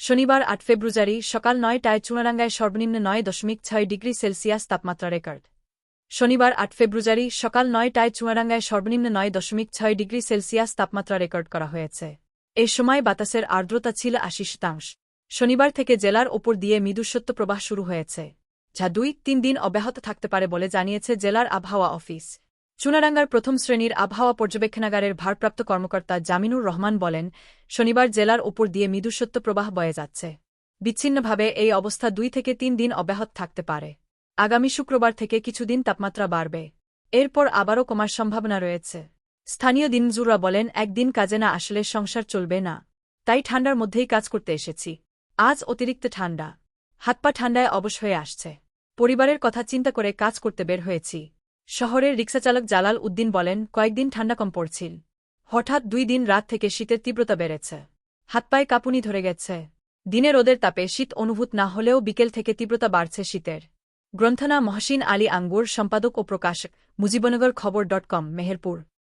শনিবার আট ফেব্রুয়ারি সকাল নয়টায় চুনারাঙ্গায় সর্বনিম্ন নয় দশমিক ছয় ডিগ্রি সেলসিয়াস তাপমাত্রা রেকর্ড। শনিবার আট ফেব্রুয়ারি সকাল নয়টায় চুয়াডাঙ্গায় সর্বনিম্ন নয় দশমিক ছয় ডিগ্রি সেলসিয়াস তাপমাত্রা রেকর্ড করা হয়েছে। এ সময় বাতাসের আর্দ্রতা ছিল আশি শতাংশ। শনিবার থেকে জেলার ওপর দিয়ে মৃদুসত্ব প্রবাহ শুরু হয়েছে, যা দুই তিন দিন অব্যাহত থাকতে পারে বলে জানিয়েছে জেলার আবহাওয়া অফিস। চুনাডাঙ্গার প্রথম শ্রেণির আবহাওয়া পর্যবেক্ষণাগারের ভারপ্রাপ্ত কর্মকর্তা জামিনুর রহমান বলেন, শনিবার জেলার ওপর দিয়ে মৃদুসত্ব প্রবাহ বয়ে যাচ্ছে। বিচ্ছিন্নভাবে এই অবস্থা দুই থেকে তিন দিন অব্যাহত থাকতে পারে। আগামী শুক্রবার থেকে কিছুদিন তাপমাত্রা বাড়বে। এরপর আবারও কমার সম্ভাবনা রয়েছে। স্থানীয় দিনজুরা বলেন, একদিন কাজে না আসলে সংসার চলবে না। তাই ঠান্ডার মধ্যেই কাজ করতে এসেছি। আজ অতিরিক্ত ঠান্ডা। হাত পা ঠান্ডায় অবশ হয়ে আসছে। পরিবারের কথা চিন্তা করে কাজ করতে বের হয়েছি। শহরের রিক্সাচালক জালাল উদ্দিন বলেন, কয়েকদিন ঠান্ডা কম পড়ছিল। হঠাৎ দুই দিন রাত থেকে শীতের তীব্রতা বেড়েছে। হাত পায়ে কাঁপুনি ধরে গেছে। দিনে রোদের তাপে শীত অনুভূত না হলেও বিকেল থেকে তীব্রতা বাড়ছে শীতের। গ্রন্থনা মহসিন আলী আঙ্গুর, সম্পাদক ও প্রকাশক, মুজিবনগর খবর ডট কম, মেহেরপুর।